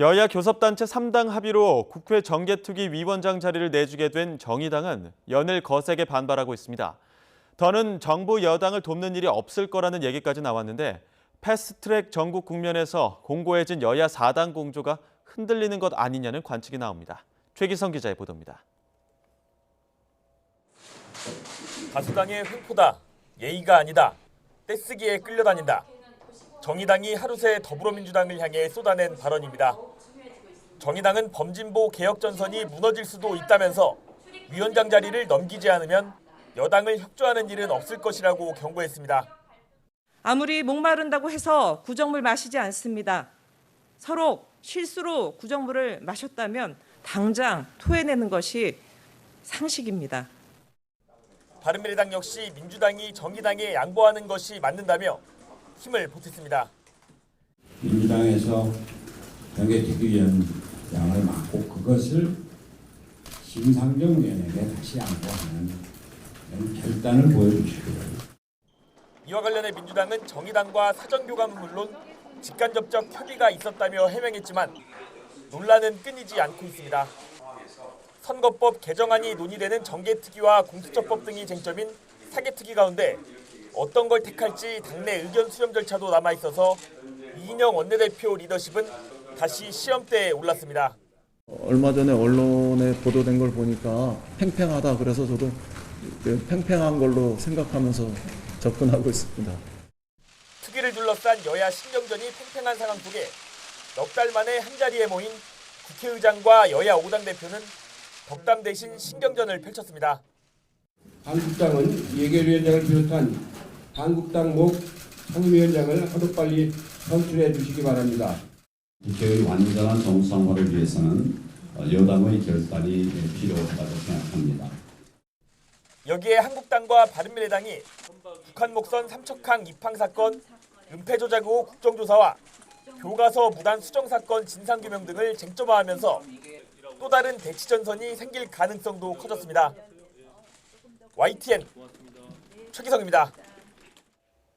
여야 교섭단체 3당 합의로 국회 정개특위 위원장 자리를 내주게 된 정의당은 연일 거세게 반발하고 있습니다. 더는 정부 여당을 돕는 일이 없을 거라는 얘기까지 나왔는데 패스트트랙 전국 국면에서 공고해진 여야 4당 공조가 흔들리는 것 아니냐는 관측이 나옵니다. 최기성 기자의 보도입니다. 다수당의 횡포다, 예의가 아니다, 떼쓰기에 끌려다닌다. 정의당이 하루 새 더불어민주당을 향해 쏟아낸 발언입니다. 정의당은 범진보 개혁 전선이 무너질 수도 있다면서 위원장 자리를 넘기지 않으면 여당을 협조하는 일은 없을 것이라고 경고했습니다. 아무리 목마른다고 해서 구정물 마시지 않습니다. 서로 실수로 구정물을 마셨다면 당장 토해내는 것이 상식입니다. 바른미래당 역시 민주당이 정의당에 양보하는 것이 맞는다며 힘을 보탰습니다. 민주당에서 정개특위위원 장을 맡고 그것을 심상정 위원에게 다시 양보하는 결단을 보여주시고요. 이와 관련해 민주당은 정의당과 사전 교감은 물론 직간접적 협의가 있었다며 해명했지만 논란은 끊이지 않고 있습니다. 선거법 개정안이 논의되는 정개특위와 공수처법 등이 쟁점인 사개특위 가운데 어떤 걸 택할지 당내 의견 수렴 절차도 남아 있어서 이인영 원내대표 리더십은 다시 시험대에 올랐습니다. 얼마 전에 언론에 보도된 걸 보니까 팽팽하다 그래서 저도 그 팽팽한 걸로 생각하면서 접근하고 있습니다. 특위를 둘러싼 여야 신경전이 팽팽한 상황 속에 넉 달 만에 한 자리에 모인 국회의장과 여야 5당 대표는 덕담 대신 신경전을 펼쳤습니다. 한국당은 예결위원장을 비롯한 한국당 목 상임위원장을 하루빨리 선출해 주시기 바랍니다. 국회의 완전한 정상화를 위해서는 여당의 결단이 필요하다고 생각합니다. 여기에 한국당과 바른미래당이 북한 목선 삼척항 입항 사건, 은폐 조작 후 국정조사와 교과서 무단 수정 사건 진상 규명 등을 쟁점화하면서 또 다른 대치 전선이 생길 가능성도 커졌습니다. YTN 최기성입니다.